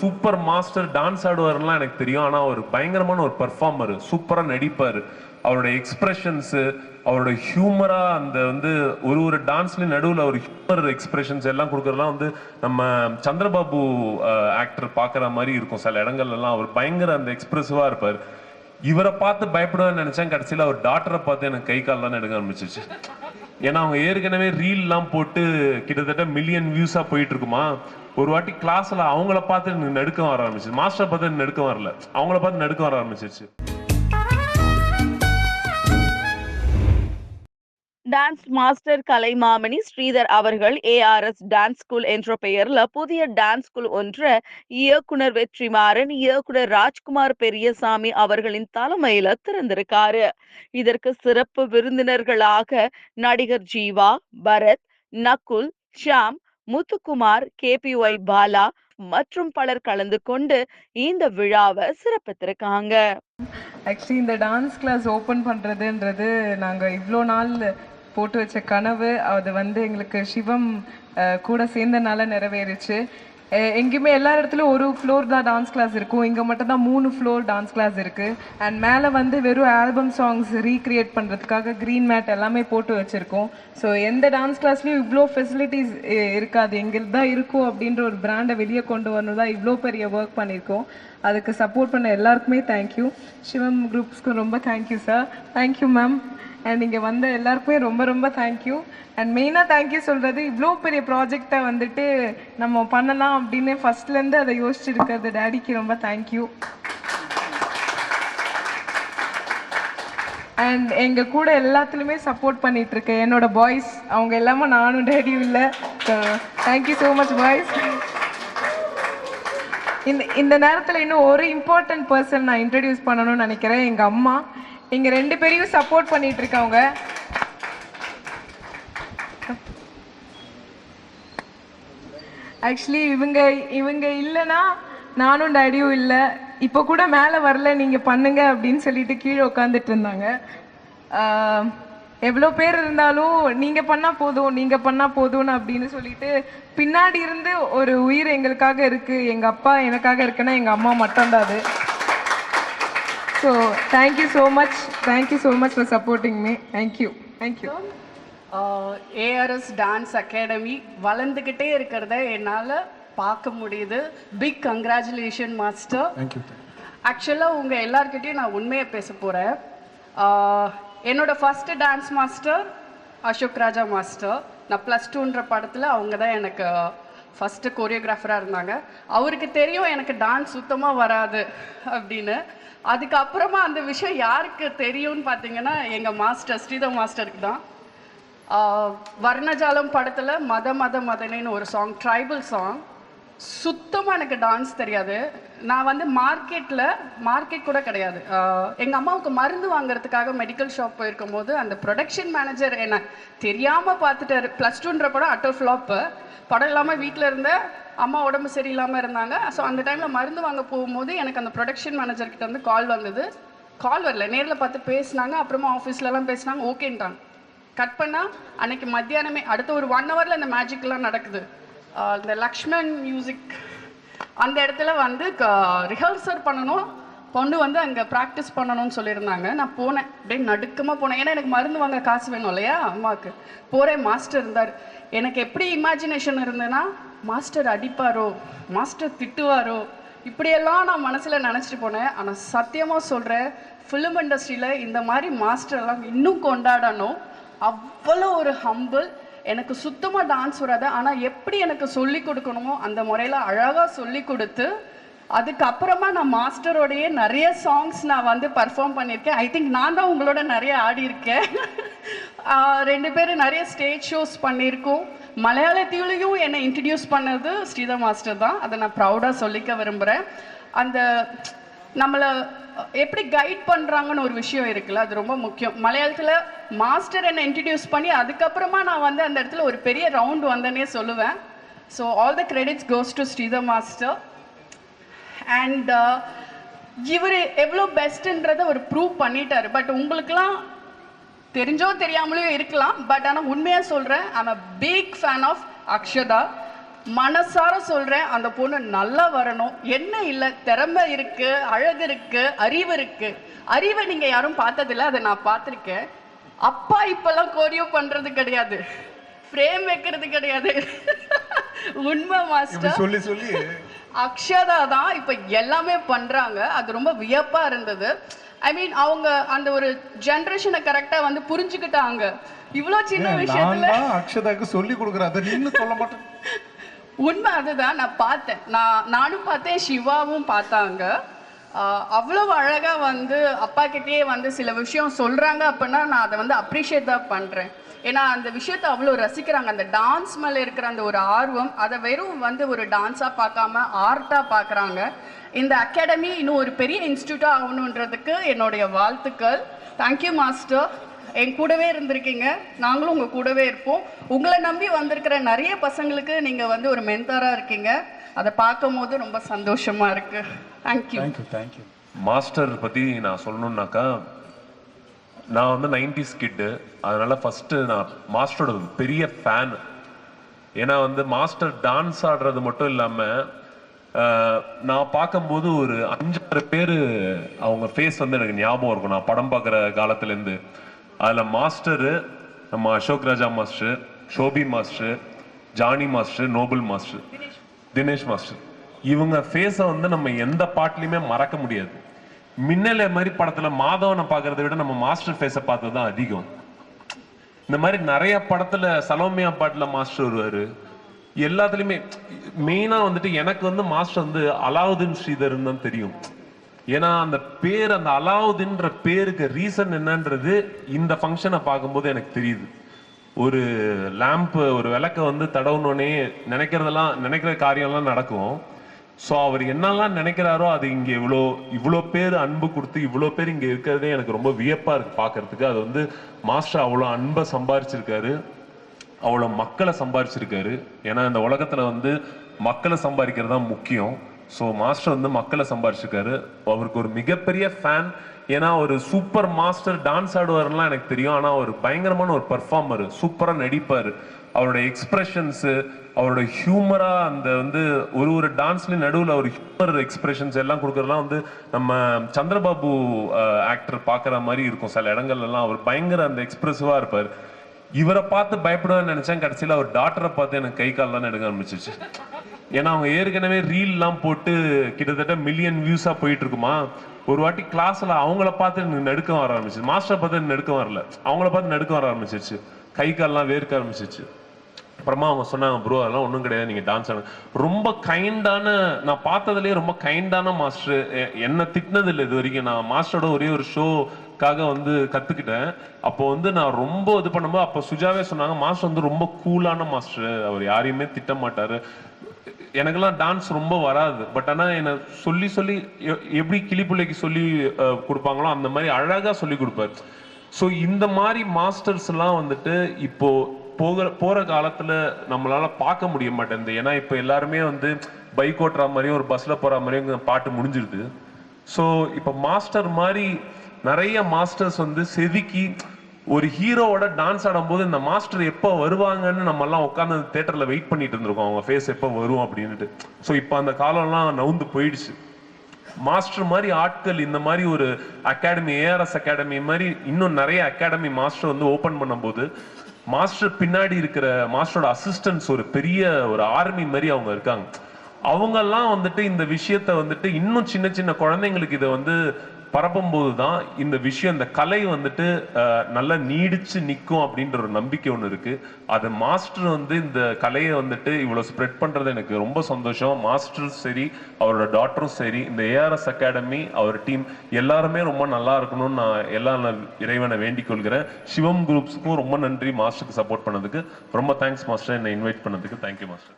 Super master dance ஆடுவார்லாம் எனக்கு தெரியும். ஆனால் அவர் பயங்கரமான ஒரு பர்ஃபார்மர் சூப்பராக நடிப்பார். அவரோட எக்ஸ்ப்ரெஷன்ஸு அவரோட ஹியூமராக அந்த வந்து ஒரு ஒரு டான்ஸ்லேயும் நடுவில் ஒரு ஹியூமர் எக்ஸ்பிரஷன்ஸ் எல்லாம் கொடுக்குறதுலாம் வந்து நம்ம சந்திரபாபு ஆக்டர் பார்க்குற மாதிரி இருக்கும். சில இடங்கள்லாம் அவர் பயங்கர அந்த எக்ஸ்பிரசிவா இருப்பார். இவரை பார்த்து பயப்படுவேன்னு நினச்சேன். கடைசியில் அவர் டாக்டரை பார்த்து எனக்கு கை கால்லாம் எடுக்க ஆரம்பிச்சிச்சு. ஏன்னா அவங்க ஏற்கனவே ரீல்லாம் போட்டு கிட்டத்தட்ட மில்லியன் வியூஸாக போயிட்டு இருக்குமா? ஒரு வாட்டி கிளாஸ்ல அவங்கள பார்த்து நடுக்கம் வர ஆரம்பிச்சு மாஸ்டர் பார்த்து நடுக்கம் வரல. அவங்கள பார்த்து நடுக்கம் வர ஆரம்பிச்சிருச்சு டான்ஸ் மாஸ்டர் கலைமாமணி ஸ்ரீதர் அவர்கள் ஏஆர்எஸ் டான்ஸ் ஸ்கூல் என்ற பெயரில் புதிய டான்ஸ் ஸ்கூல் ஒன்ற இயக்குனர் வெற்றிமாறன் இயக்குனர் ராஜ்குமார் பெரியசாமி அவர்களின் தலைமையில திறந்திருக்காரு. இதற்கு சிறப்பு விருந்தினர்களாக நடிகர் ஜீவா பரத் நகுல் ஷாம் முத்துக்குமார் கேபிஒய் பாலா மற்றும் பலர் கலந்து கொண்டு இந்த விழாவை சிறப்பித்திருக்காங்க. ஆக்சுவலி இந்த டான்ஸ் கிளாஸ் ஓப்பன் பண்ணுறதுன்றது நாங்கள் இவ்வளோ நாள் போட்டு வச்ச கனவு. அது வந்து எங்களுக்கு சிவம் கூட சேர்ந்தனால நிறைவேறுச்சு. எங்கேயுமே எல்லா இடத்துலையும் ஒரு ஃப்ளோர் தான் டான்ஸ் கிளாஸ் இருக்கும். இங்கே மட்டும் தான் மூணு ஃப்ளோர் டான்ஸ் கிளாஸ் இருக்குது அண்ட் மேலே வந்து வெறும் ஆல்பம் சாங்ஸ் ரீக்ரியேட் பண்ணுறதுக்காக க்ரீன் மேட் எல்லாமே போட்டு வச்சுருக்கோம். ஸோ எந்த டான்ஸ் கிளாஸ்லேயும் இவ்வளோ ஃபெசிலிட்டிஸ் இருக்காது. எங்களுக்கு தான் இருக்கும் அப்படின்ற ஒரு பிராண்டை வெளியே கொண்டு வரணும் தான் இவ்வளோ பெரிய ஒர்க் பண்ணியிருக்கோம் அதுக்கு சப்போர்ட் பண்ண எல்லாருக்குமே தேங்க்யூ சிவம் குரூப்ஸ்க்கு ரொம்ப thank you sir thank you ma'am and இங்கே வந்த எல்லாருக்குமே ரொம்ப ரொம்ப தேங்க்யூ அண்ட் மெயினாக தேங்க்யூ சொல்கிறது இவ்வளோ பெரிய ப்ராஜெக்டை வந்துட்டு நம்ம பண்ணலாம் அப்படின்னு ஃபஸ்ட்லேருந்து அதை யோசிச்சிருக்கிறது டேடிக்கு ரொம்ப தேங்க்யூ அண்ட் எங்கள் கூட எல்லாத்துலேயுமே சப்போர்ட் பண்ணிட்டு இருக்கேன் என்னோட பாய்ஸ் அவங்க எல்லாமே நானும் டேடியும் இல்லை. தேங்க்யூ ஸோ மச் பாய்ஸ் இந்த இந்த நேரத்தில் இன்னும் ஒரு இம்பார்ட்டன்ட் பர்சன் நான் இன்ட்ரடியூஸ் பண்ணணும்னு நினைக்கிறேன் எங்கள் அம்மா. இங்கே ரெண்டு பேரையும் சப்போர்ட் பண்ணிட்டு இருக்காங்க ஆக்சுவலி இவங்க இவங்க இல்லைன்னா நானும் டேடியும் இல்லை. இப்போ கூட மேலே வரல நீங்கள் பண்ணுங்க அப்படின்னு சொல்லிட்டு கீழே உட்காந்துட்டு இருந்தாங்க. எவ்வளோ பேர் இருந்தாலும் நீங்கள் பண்ணால் போதும் நீங்கள் பண்ணால் போதும்னு அப்படின்னு சொல்லிட்டு பின்னாடி இருந்து ஒரு உயிர் எங்களுக்காக இருக்குது எங்கள் அப்பா எனக்காக இருக்குன்னா எங்கள் அம்மா மட்டும்தான் அது. So thank you so much thank you so much for supporting me thank you thank you ARS dance academy வளர்ந்துக்கிட்டே இருக்கிறத என்னால் பார்க்க முடியுது. பிக் கங்க்ராச்சுலேஷன் மாஸ்டர் தேங்க்யூ ஆக்சுவலாக உங்கள் எல்லார்கிட்டயும் நான் உண்மையை பேச போகிறேன் என்னோட first dance master Ashok Raja master நான் ப்ளஸ் டூன்ற படத்தில் அவங்க தான் எனக்கு ஃபஸ்ட்டு கொரியோகிராஃபராக இருந்தாங்க. அவருக்கு தெரியும் எனக்கு டான்ஸ் சுத்தமாக வராது அப்படின்னு. அதுக்கப்புறமா அந்த விஷயம் யாருக்கு தெரியும்னு பார்த்தீங்கன்னா எங்கள் மாஸ்டர் ஸ்ரீதம் மாஸ்டருக்கு தான். வர்ணஜாலம் படத்தில் மத மத மதனின்னு ஒரு சாங் ட்ரைபல் சாங் சுத்தமாக எனக்கு டான்ஸ் தெரியாது. நான் வந்து மார்க்கெட்டில் மார்க்கெட் கூட கிடையாது. எங்கள் அம்மாவுக்கு மருந்து வாங்குறதுக்காக மெடிக்கல் ஷாப் போயிருக்கும் போது அந்த ப்ரொடக்ஷன் மேனேஜர் என்ன தெரியாமல் பார்த்துட்டாரு. ப்ளஸ் டூன்ற படம் அட்டோ ஃப்ளாப்பு படம் இல்லாமல் வீட்டில் இருந்த அம்மா உடம்பு சரியில்லாமல் இருந்தாங்க. ஸோ அந்த டைமில் மருந்து வாங்க போகும்போது எனக்கு அந்த ப்ரொடக்ஷன் மேனேஜர்கிட்ட வந்து கால் வந்தது. கால் வரல. நேரில் பார்த்து பேசினாங்க. அப்புறமா ஆஃபீஸ்லலாம் பேசினாங்க. ஓகேன்ட்டாங்க கட் பண்ணால் அன்னைக்கு மத்தியானமே அடுத்த ஒரு ஒன் ஹவரில் அந்த மேஜிக்லாம் நடக்குது. இந்த லக்ஷ்மண் மியூசிக் அந்த இடத்துல வந்து ரிஹர்சல் பண்ணணும். பொண்ணு வந்து அங்கே ப்ராக்டிஸ் பண்ணணும்னு சொல்லியிருந்தாங்க. நான் போனேன். அப்படியே நடுக்கமாக போனேன். ஏன்னா எனக்கு மருந்து வாங்க காசு வேணும் இல்லையா? அம்மாவுக்கு. போகிறேன் மாஸ்டர் இருந்தார். எனக்கு எப்படி இமேஜினேஷன் இருந்ததுன்னா மாஸ்டர் அடிப்பாரோ? மாஸ்டர் திட்டுவாரோ? இப்படியெல்லாம் நான் மனசில் நினச்சிட்டு போனேன். ஆனால் சத்தியமாக சொல்கிறேன் ஃபிலிம் இண்டஸ்ட்ரியில் இந்த மாதிரி மாஸ்டர்லாம் இன்னும் கொண்டாடணும். அவ்வளோ ஒரு ஹம்பிள் எனக்கு சுத்தமாக டான்ஸ் வராது. ஆனால் எப்படி எனக்கு சொல்லி கொடுக்கணுமோ அந்த முறையில் அழகாக சொல்லி கொடுத்து அதுக்கப்புறமா நான் மாஸ்டரோடையே நிறைய சாங்ஸ் நான் வந்து பர்ஃபார்ம் பண்ணியிருக்கேன். ஐ திங்க் நான் தான் உங்களோட நிறைய ஆடியிருக்கேன் ரெண்டு பேரும் நிறைய ஸ்டேஜ் ஷோஸ் பண்ணியிருக்கோம். மலையாளத்திலையும் என்னை இன்ட்ரடியூஸ் பண்ணது ஸ்ரீதா மாஸ்டர் தான். அதை நான் ப்ரௌடாக சொல்லிக்க விரும்புகிறேன் அந்த நம்மளை எப்படி கைட் பண்ணுறாங்கன்னு ஒரு விஷயம் இருக்குல்ல அது ரொம்ப முக்கியம். மலையாளத்தில் மாஸ்டர் என்னை இன்ட்ரடியூஸ் பண்ணி அதுக்கப்புறமா நான் வந்து அந்த இடத்துல ஒரு பெரிய ரவுண்ட் வந்தேனே சொல்லுவேன். So all the credits goes to Sridhar master and இவர் எவ்வளோ பெஸ்ட்டுன்றத ஒரு ப்ரூவ் பண்ணிட்டார். பட் உங்களுக்குலாம் தெரிஞ்சோ தெரியாமலையோ இருக்கலாம். பட் ஆனால் உண்மையாக சொல்கிறேன் I'm a big fan of Akshata மனசார சொல்றேன் அந்த பொண்ணு நல்லா வரணும். என்ன இல்லை திறமை இருக்கு அழகு இருக்கு அறிவு இருக்கு. அறிவை நீங்க யாரும் பார்த்ததில்ல அதை நான் பார்த்துருக்கேன். அப்பா இப்பெல்லாம் கோரியோ பண்றது கிடையாது. ஃப்ரேம் வைக்கிறது கிடையாது. உண்மை மாஸ்டர் சொல்லி சொல்லி. அக்ஷதா தான் இப்போ எல்லாமே பண்றாங்க. அது ரொம்ப வியப்பா இருந்தது. ஐ மீன் அவங்க அந்த ஒரு ஜென்ரேஷனை கரெக்டா வந்து புரிஞ்சுக்கிட்டாங்க. இவ்வளோ சின்ன விஷயத்துல அக்ஷதாக்கு சொல்லி கொடுக்குறேன். அதை நீங்க சொல்ல மாட்டேன். உண்மை அதுதான் நான் பார்த்தேன். நான் நானும் பார்த்தேன் சிவாவும் பார்த்தாங்க. அவ்வளோ அவ்வளவு வந்து அப்பா கிட்டேயே வந்து சில விஷயம் சொல்கிறாங்க அப்படின்னா நான் அதை வந்து அப்ரிஷியேட் தான் பண்ணுறேன் ஏன்னா அந்த விஷயத்தை அவ்வளோ ரசிக்கிறாங்க. அந்த டான்ஸ் மேலே இருக்கிற அந்த ஒரு ஆர்வம் அதை வெறும் வந்து ஒரு டான்ஸாக பார்க்காம ஆர்ட்டாக பார்க்குறாங்க. இந்த அகாடமி இன்னும் ஒரு பெரிய இன்ஸ்டியூட்டாக ஆகணுன்றதுக்கு என்னுடைய வாழ்த்துக்கள். தேங்க்யூ மாஸ்டர் என் கூடவே இருந்திருக்கீங்க. நாங்களும் உங்கள் கூடவே இருப்போம். உங்களை நம்பி வந்திருக்கிற நிறைய பசங்களுக்கு நீங்கள் வந்து ஒரு மென்டாராக இருக்கீங்க. அதை பார்க்கும் போது ரொம்ப சந்தோஷமா இருக்கு. தேங்க்யூ தேங்க்யூ தேங்க்யூ மாஸ்டர் பத்தி நான் சொல்லணும்னாக்கா நான் வந்து நைன்டிஸ் கிட்டு அதனால ஃபர்ஸ்ட் நான் மாஸ்டரோட பெரிய ஃபேன் ஏன்னா வந்து மாஸ்டர் டான்ஸ் ஆடுறது மட்டும் இல்லாம ஆஹ், நான் பார்க்கும்போது ஒரு அஞ்சாறு பேர் அவங்க ஃபேஸ் வந்து எனக்கு ஞாபகம் இருக்கும். நான் படம் பார்க்குற காலத்துலேருந்து. அதில் மாஸ்டரு நம்ம Ashok Raja master Shobi master Johnny master Noble master Dinesh master இவங்க ஃபேஸை வந்து நம்ம எந்த பாட்டிலையுமே மறக்க முடியாது. மின்னல மாதிரி படத்துல மாதவனை பார்க்கறத விட நம்ம மாஸ்டர் ஃபேஸை பார்த்தது தான் அதிகம். இந்த மாதிரி நிறைய படத்துல சலோமியா பாட்டில் மாஸ்டர் வருவார். எல்லாத்துலேயுமே மெயினாக வந்துட்டு எனக்கு வந்து மாஸ்டர் வந்து அலாவுதீன் ஸ்ரீதர்னு தான் தெரியும். ஏன்னா அந்த பேர் அந்த அலாவுதீன்ற பேருக்கு ரீசன் என்னன்றது இந்த ஃபங்க்ஷனை பார்க்கும்போது எனக்கு தெரியுது. ஒரு லேம்ப்பு ஒரு விளக்க வந்து தடவுனோடனே நினைக்கிறதெல்லாம் நினைக்கிற காரியம்லாம் நடக்கும். ஸோ அவர் என்னெல்லாம் நினைக்கிறாரோ அது இங்கே இவ்வளோ இவ்வளோ பேர் அன்பு கொடுத்து இவ்வளோ பேர் இங்கே இருக்கிறதே எனக்கு ரொம்ப வியப்பாக இருக்குது பார்க்கறதுக்கு. அது வந்து மாஸ்டர் அவ்வளோ அன்பை சம்பாரிச்சிருக்காரு. அவ்வளோ மக்களை சம்பாரிச்சிருக்காரு. ஏன்னா இந்த உலகத்தில் வந்து மக்களை சம்பாதிக்கிறது தான் முக்கியம். ஸோ மாஸ்டர் வந்து மக்களை சம்பாரிச்சிருக்காரு. அவருக்கு ஒரு மிகப்பெரிய ஃபேன் ஏன்னா ஒரு சூப்பர் மாஸ்டர் டான்ஸ் ஆடுவார்லாம் எனக்கு தெரியும். ஆனால் அவர் பயங்கரமான ஒரு பர்ஃபார்மர் சூப்பராக நடிப்பார். அவரோட எக்ஸ்பிரஷன்ஸு அவரோட ஹியூமராக அந்த வந்து ஒரு ஒரு டான்ஸ்லேயும் நடுவில் அவர் ஹியூமர் எக்ஸ்பிரஷன்ஸ் எல்லாம் கொடுக்குறதுலாம் வந்து நம்ம சந்திரபாபு ஆக்டர் பார்க்குற மாதிரி இருக்கும். சில இடங்கள்லாம் அவர் பயங்கர அந்த எக்ஸ்பிரசிவா இருப்பார். இவரை பார்த்து பயப்படுவேன்னு நினச்சேன். கடைசியில் அவர் டாக்டரை பார்த்து எனக்கு கை கால்லாம் எடுக்க ஆரம்பிச்சிச்சு. ஏன்னா அவங்க ஏற்கனவே ரீல்லாம் போட்டு கிட்டத்தட்ட மில்லியன் வியூஸாக போயிட்டு இருக்குமா ஒரு வாட்டி கிளாஸில் அவங்கள பார்த்து எனக்கு நடுக்கம் வர ஆரம்பிச்சிச்சு. மாஸ்டர் பார்த்து எனக்கு நடுக்கம் வரல. அவங்கள பார்த்து நடுக்கம் வர ஆரம்பிச்சிருச்சு. கை கால்லாம் வேர்க்க ஆரம்பிச்சிருச்சு. அப்புறமா அவங்க சொன்னாங்க ப்ரோ அதெல்லாம் ஒன்றும் கிடையாது. நீங்கள் டான்ஸ் ஆடு. ரொம்ப கைண்டான நான் பார்த்ததுலேயே ரொம்ப கைண்டான மாஸ்டர் என்ன திட்டினது இல்லை இது வரைக்கும் நான் மாஸ்டரோட ஒரே ஒரு ஷோக்காக வந்து கற்றுக்கிட்டேன் அப்போ வந்து நான் ரொம்ப இது பண்ணும்போது அப்போ சுஜாவே சொன்னாங்க மாஸ்டர் வந்து ரொம்ப கூலான மாஸ்டர் அவர் யாரையுமே திட்ட மாட்டார். எனக்கெல்லாம் டான்ஸ் ரொம்ப வராது. பட் ஆனால் என்னை சொல்லி சொல்லி எ- எப்படி கிளிப்பிள்ளைக்கு சொல்லி கொடுப்பாங்களோ அந்த மாதிரி அழகாக சொல்லி கொடுப்பாரு. ஸோ இந்த மாதிரி மாஸ்டர்ஸ்லாம் வந்துட்டு இப்போ போகிற போகிற காலத்தில் நம்மளால் பார்க்க முடிய மாட்டேங்குது ஏன்னா இப்போ எல்லாருமே வந்து பைக் ஓட்டுற மாதிரியும் ஒரு பஸ்ஸில் போகிற மாதிரியும் பாட்டு முடிஞ்சிருது. ஸோ இப்போ மாஸ்டர் மாதிரி நிறைய மாஸ்டர்ஸ் வந்து செதுக்கி ஒரு ஹீரோவோட டான்ஸ் ஆடும்போது இந்த மாஸ்டர் எப்போ வருவாங்கன்னு நம்ம எல்லாம் உட்காந்து தேட்டர்ல வெயிட் பண்ணிட்டு இருந்திருக்கோம். அவங்க ஃபேஸ் எப்போ வரும் அப்படின்ட்டு ஸோ இப்போ அந்த காலம்லாம் நவுந்து போயிடுச்சு. மாஸ்டர் மாதிரி ஆட்கள் இந்த மாதிரி ஒரு அகாடமி ஏஆர்எஸ் அகாடமி மாதிரி இன்னும் நிறைய அகாடமி மாஸ்டர் வந்து ஓப்பன் பண்ணும்போது மாஸ்டர் பின்னாடி இருக்கிற மாஸ்டரோட அசிஸ்டன்ஸ் ஒரு பெரிய ஒரு ஆர்மி மாதிரி அவங்க இருக்காங்க. அவங்கெல்லாம் வந்துட்டு இந்த விஷயத்த வந்துட்டு இன்னும் சின்ன சின்ன குழந்தைங்களுக்கு இதை வந்து பரப்பும்போது தான் இந்த விஷயம் இந்த கலை வந்துட்டு நல்லா நீடிச்சு நிற்கும் அப்படின்ற ஒரு நம்பிக்கை ஒன்று இருக்குது அது மாஸ்டர் வந்து இந்த கலையை வந்துட்டு இவ்வளோ ஸ்ப்ரெட் பண்ணுறது எனக்கு ரொம்ப சந்தோஷம். மாஸ்டரும் சரி அவரோட டாட்டரும் சரி இந்த ஏஆர்எஸ் அகாடமி அவர் டீம் எல்லாருமே ரொம்ப நல்லா இருக்கணும்னு நான் எல்லா இறைவனை வேண்டிக் கொள்கிறேன். சிவம் குரூப்ஸுக்கும் ரொம்ப நன்றி மாஸ்டருக்கு சப்போர்ட் பண்ணதுக்கு. ரொம்ப தேங்க்ஸ் மாஸ்டர் என்னை இன்வைட் பண்ணதுக்கு. Thank you master.